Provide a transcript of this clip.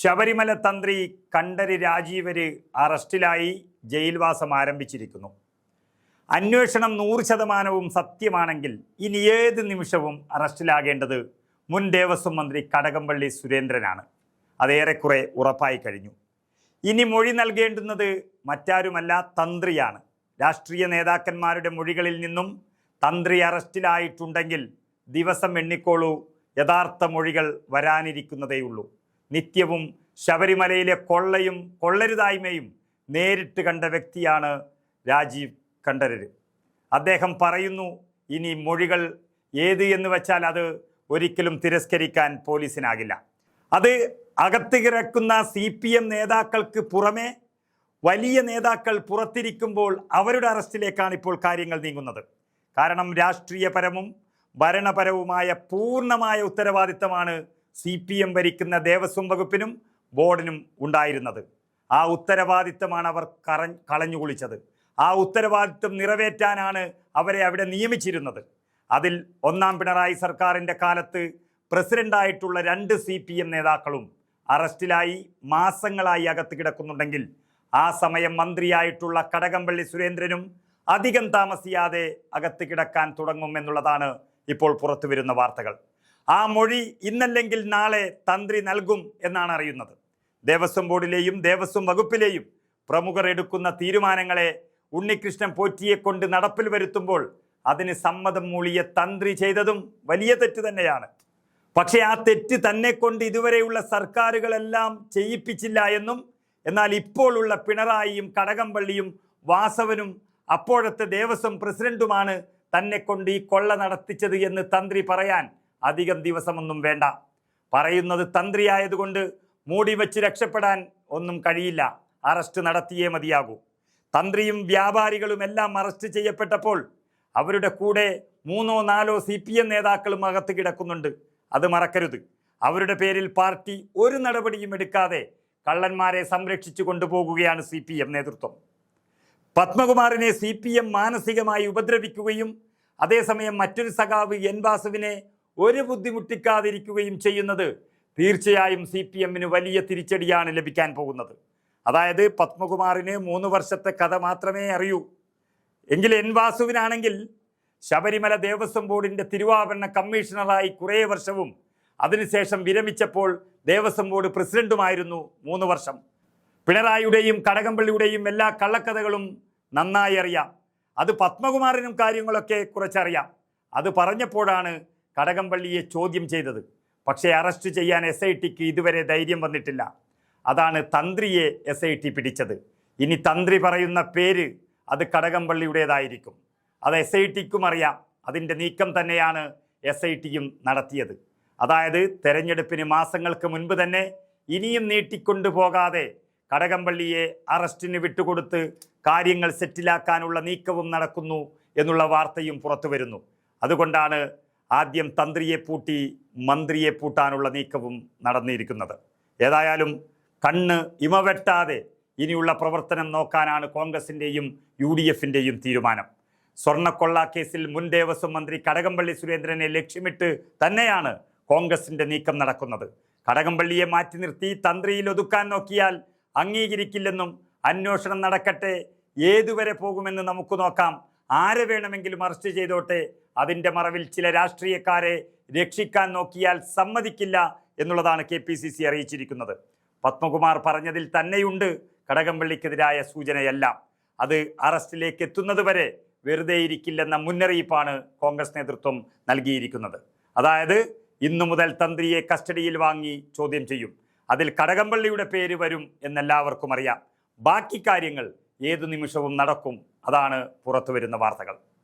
ശബരിമല തന്ത്രി കണ്ഠര് രാജീവര് അറസ്റ്റിലായി ജയിൽവാസം ആരംഭിച്ചിരിക്കുന്നു. അന്വേഷണം നൂറ് ശതമാനവും സത്യമാണെങ്കിൽ ഇനി ഏത് നിമിഷവും അറസ്റ്റിലാകേണ്ടത് മുൻ ദേവസ്വം മന്ത്രി കടകംപള്ളി സുരേന്ദ്രനാണ്. അതേറെക്കുറെ ഉറപ്പായി കഴിഞ്ഞു. ഇനി മൊഴി നൽകേണ്ടുന്നത് മറ്റാരുമല്ല തന്ത്രിയാണ്. രാഷ്ട്രീയ നേതാക്കന്മാരുടെ മൊഴികളിൽ നിന്നും തന്ത്രി അറസ്റ്റിലായിട്ടുണ്ടെങ്കിൽ ദിവസം എണ്ണിക്കോളൂ യഥാർത്ഥ മൊഴികൾ വരാനിരിക്കുന്നതേയുള്ളൂ. നിത്യവും ശബരിമലയിലെ കൊള്ളയും കൊള്ളരുതായ്മയും നേരിട്ട് കണ്ട വ്യക്തിയാണ് രാജീവ് കണ്ഠരര്. അദ്ദേഹം പറയുന്നു ഇനി മൊഴികൾ ഏത് എന്ന് വെച്ചാൽ അത് ഒരിക്കലും തിരസ്കരിക്കാൻ പോലീസിനാകില്ല. അത് അകത്ത് കിടക്കുന്ന സി പി എം നേതാക്കൾക്ക് പുറമെ വലിയ നേതാക്കൾ പുറത്തിരിക്കുമ്പോൾ അവരുടെ അറസ്റ്റിലേക്കാണ് ഇപ്പോൾ കാര്യങ്ങൾ നീങ്ങുന്നത്. കാരണം രാഷ്ട്രീയപരവും ഭരണപരവുമായ പൂർണമായ ഉത്തരവാദിത്തമാണ് സി പി എം ഭരിക്കുന്ന ദേവസ്വം വകുപ്പിനും ബോർഡിനും ഉണ്ടായിരുന്നത്. ആ ഉത്തരവാദിത്തമാണ് അവർ കറ കളഞ്ഞുകുളിച്ചത് ആ ഉത്തരവാദിത്തം നിറവേറ്റാനാണ് അവരെ അവിടെ നിയമിച്ചിരുന്നത്. അതിൽ ഒന്നാം പിണറായി സർക്കാരിന്റെ കാലത്ത് പ്രസിഡന്റായിട്ടുള്ള രണ്ട് സി പി എം നേതാക്കളും അറസ്റ്റിലായി മാസങ്ങളായി അകത്ത് കിടക്കുന്നുണ്ടെങ്കിൽ ആ സമയം മന്ത്രിയായിട്ടുള്ള കടകംപള്ളി സുരേന്ദ്രനും അധികം താമസിയാതെ അകത്ത് കിടക്കാൻ തുടങ്ങും എന്നുള്ളതാണ് ഇപ്പോൾ പുറത്തു വരുന്ന വാർത്തകൾ. ആ മൊഴി ഇന്നല്ലെങ്കിൽ നാളെ തന്ത്രി നൽകും എന്നാണ് അറിയുന്നത്. ദേവസ്വം ബോർഡിലെയും ദേവസ്വം വകുപ്പിലെയും പ്രമുഖർ എടുക്കുന്ന തീരുമാനങ്ങളെ ഉണ്ണികൃഷ്ണൻ പോറ്റിയെ കൊണ്ട് നടപ്പിൽ വരുത്തുമ്പോൾ അതിന് സമ്മതം മൂളിയ തന്ത്രി ചെയ്തതും വലിയ തെറ്റ് തന്നെയാണ്. പക്ഷേ ആ തെറ്റ് തന്നെ കൊണ്ട് ഇതുവരെയുള്ള സർക്കാരുകളെല്ലാം ചെയ്യിപ്പിച്ചില്ല എന്നും എന്നാൽ ഇപ്പോഴുള്ള പിണറായിയും കടകംപള്ളിയും വാസവനും അപ്പോഴത്തെ ദേവസ്വം പ്രസിഡന്റുമാണ് തന്നെ കൊണ്ട് ഈ കൊള്ള നടത്തിച്ചത് എന്ന് തന്ത്രി പറയാൻ അധികം ദിവസമൊന്നും വേണ്ട. പറയുന്നത് തന്ത്രിയായതുകൊണ്ട് മൂടി വെച്ച് രക്ഷപ്പെടാൻ ഒന്നും കഴിയില്ല. അറസ്റ്റ് നടത്തിയേ മതിയാകൂ. തന്ത്രിയും വ്യാപാരികളും എല്ലാം അറസ്റ്റ് ചെയ്യപ്പെട്ടപ്പോൾ അവരുടെ കൂടെ മൂന്നോ നാലോ സി പി എം നേതാക്കളും അകത്ത് കിടക്കുന്നുണ്ട്. അത് മറക്കരുത്. അവരുടെ പേരിൽ പാർട്ടി ഒരു നടപടിയും എടുക്കാതെ കള്ളന്മാരെ സംരക്ഷിച്ചു കൊണ്ടുപോകുകയാണ് സി പി എം നേതൃത്വം. പത്മകുമാറിനെ സി പി എം മാനസികമായി ഉപദ്രവിക്കുകയും അതേസമയം മറ്റൊരു സഖാവ് എൻ വാസുവിനെ ഒരു ബുദ്ധിമുട്ടിക്കാതിരിക്കുകയും ചെയ്യുന്നത് തീർച്ചയായും സി പി എമ്മിന് വലിയ തിരിച്ചടിയാണ് ലഭിക്കാൻ പോകുന്നത്. അതായത് പത്മകുമാറിന് മൂന്ന് വർഷത്തെ കഥ മാത്രമേ അറിയൂ. എങ്കിൽ എൻ വാസുവിനാണെങ്കിൽ ശബരിമല ദേവസ്വം ബോർഡിന്റെ തിരുവാഭരണ കമ്മീഷണറായി കുറേ വർഷവും അതിനുശേഷം വിരമിച്ചപ്പോൾ ദേവസ്വം ബോർഡ് പ്രസിഡന്റുമായിരുന്നു മൂന്ന് വർഷം. പിണറായിയുടെയും കടകംപള്ളിയുടെയും എല്ലാ കള്ളക്കഥകളും നന്നായി അറിയാം. അത് പത്മകുമാറിനും കാര്യങ്ങളൊക്കെ കുറച്ചറിയാം. അത് പറഞ്ഞപ്പോഴാണ് കടകംപള്ളിയെ ചോദ്യം ചെയ്തത്. പക്ഷേ അറസ്റ്റ് ചെയ്യാൻ എസ് ഐ ടിക്ക് ഇതുവരെ ധൈര്യം വന്നിട്ടില്ല. അതാണ് തന്ത്രിയെ എസ് ഐ ടി പിടിച്ചത്. ഇനി തന്ത്രി പറയുന്ന പേര് അത് കടകംപള്ളിയുടേതായിരിക്കും. അത് എസ് ഐ ടിക്കും അറിയാം. അതിന്റെ നീക്കം തന്നെയാണ് എസ് ഐ ടിയും നടത്തിയത്. അതായത് തെരഞ്ഞെടുപ്പിന് മാസങ്ങൾക്ക് മുൻപ് തന്നെ ഇനിയും നീട്ടിക്കൊണ്ടു പോകാതെ കടകംപള്ളിയെ അറസ്റ്റിന് വിട്ടുകൊടുത്ത് കാര്യങ്ങൾ സെറ്റിലാക്കാനുള്ള നീക്കവും നടക്കുന്നു എന്നുള്ള വാർത്തയും പുറത്തു വരുന്നു അതുകൊണ്ടാണ് ആദ്യം തന്ത്രിയെ പൂട്ടി മന്ത്രിയെ പൂട്ടാനുള്ള നീക്കവും നടന്നിരിക്കുന്നത്. ഏതായാലും കണ്ണ് ഇമവെട്ടാതെ ഇനിയുള്ള പ്രവർത്തനം നോക്കാനാണ് കോൺഗ്രസിന്റെയും യു ഡി എഫിന്റെയും തീരുമാനം. സ്വർണക്കൊള്ള കേസിൽ മുൻ ദേവസ്വം മന്ത്രി കടകംപള്ളി സുരേന്ദ്രനെ ലക്ഷ്യമിട്ട് തന്നെയാണ് കോൺഗ്രസിന്റെ നീക്കം നടക്കുന്നത്. കടകംപള്ളിയെ മാറ്റി നിർത്തി തന്ത്രിയിൽ ഒതുക്കാൻ നോക്കിയാൽ അംഗീകരിക്കില്ലെന്നും അന്വേഷണം നടക്കട്ടെ ഏതുവരെ പോകുമെന്ന് നമുക്ക് നോക്കാം. ആരെ വേണമെങ്കിലും അറസ്റ്റ് ചെയ്തോട്ടെ? അതിന്റെ മറവിൽ ചില രാഷ്ട്രീയക്കാരെ രക്ഷിക്കാൻ നോക്കിയാൽ സമ്മതിക്കില്ല എന്നുള്ളതാണ് കെ പി സി സി അറിയിച്ചിരിക്കുന്നത്. പത്മകുമാർ പറഞ്ഞതിൽ തന്നെയുണ്ട് കടകംപള്ളിക്കെതിരായ സൂചനയെല്ലാം. അത് അറസ്റ്റിലേക്ക് എത്തുന്നതുവരെ വെറുതെ ഇരിക്കില്ലെന്ന മുന്നറിയിപ്പാണ് കോൺഗ്രസ് നേതൃത്വം നൽകിയിരിക്കുന്നത്. അതായത് ഇന്നു മുതൽ തന്ത്രിയെ കസ്റ്റഡിയിൽ വാങ്ങി ചോദ്യം ചെയ്യും. അതിൽ കടകംപള്ളിയുടെ പേര് വരും എന്നെല്ലാവർക്കും അറിയാം. ബാക്കി കാര്യങ്ങൾ ഏതു നിമിഷവും നടക്കും. അതാണ് പുറത്തു വരുന്ന വാർത്തകൾ.